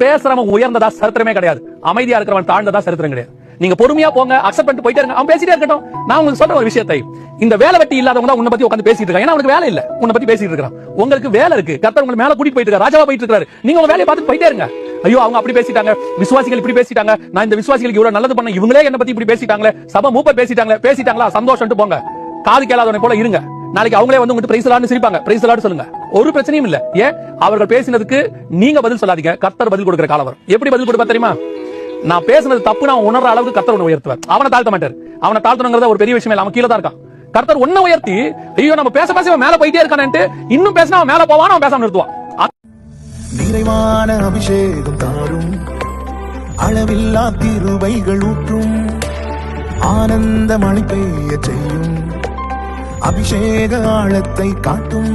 பேசுறவன் உயர்ந்ததா சரித்திரமே கிடையாது. அமைதியா இருக்கிறவன் தாழ்ந்ததா சரித்திரம் கிடையாது. நீங்க பொறுமையா போங்க அக்செப்ட் பண்ணிட்டு போயிட்டே இருங்க. அவன் பேசிட்டே இருக்கட்டும். நான் உங்களுக்கு சொல்ற ஒரு விஷயத்தை இந்த வேலை வெட்டி இல்லாதவங்க தான் உன்னை பத்தி உட்காந்து பேசிட்டு இருக்காங்க. ஏன்னா அவனுக்கு வேலை இல்ல. உன்னை பத்தி பேசிட்டு இருக்கான் உங்களுக்கு வேலை இருக்கு. கர்த்தர் உங்களை மேல கூட்டிட்டு போயிட்டு இருக்காரு. ராஜாவா போயிட்டு இருக்காரு. நீங்க உங்க வேலையை பார்த்து போயிட்டே இருங்க. ஐயோ அவங்க அப்படி பேசிட்டாங்க. விசுவாசிகள் இப்படி பேசிட்டாங்க. நான் இந்த விசுவாசிகளுக்கு இவ்வளவு நல்லது பண்ண இவங்களே என்ன பத்தி இப்படி பேசிட்டாங்களே. சபை மூப்பர் பேசிட்டாங்களே. பேசிட்டாங்களா? சந்தோஷம் போங்க. காது கேளாதவனை போல இருங்க. நாளைக்கு அவங்களே வந்து உங்ககிட்ட பிரைஸ் சிரிப்பாங்க. பிரைஸ் சொல்லுங்க. ஒரு பிரச்சனையும் இல்ல. ஏன்? அவர்கள் பேசினதுக்கு நீங்க பதில் சொல்லாதீங்க. கர்த்தர் பதில் கொடுக்கிற காலம் வரும். எப்படி பதில் கொடுப்பா தெரியுமா? நான் பேசுனது தப்பு நான் உணர்ற அளவுக்கு கத்தர் உன்னை உயர்த்துவார். அவனை தாழ்த்த மாட்டார். அவனை தாழ்த்தணுங்கிறத ஒரு பெரிய விஷயம் இல்லை. அவன் கீழே தான் இருக்கான். கர்த்தர் ஒன்ன உயர்த்தி ஐயோ நம்ம பேச பேச மேல போயிட்டே இருக்கானேன்ட்டு இன்னும் பேசினா அவன் மேல போவான் அவன் பேசாம நிறுத்துவான். நிறைவான அபிஷேகம் தாரும். அளவில்லா திருவைகள் ஊற்றும். ஆனந்த மழை பெய்ய செய்யும். அபிஷேக ஆழத்தை காட்டும்.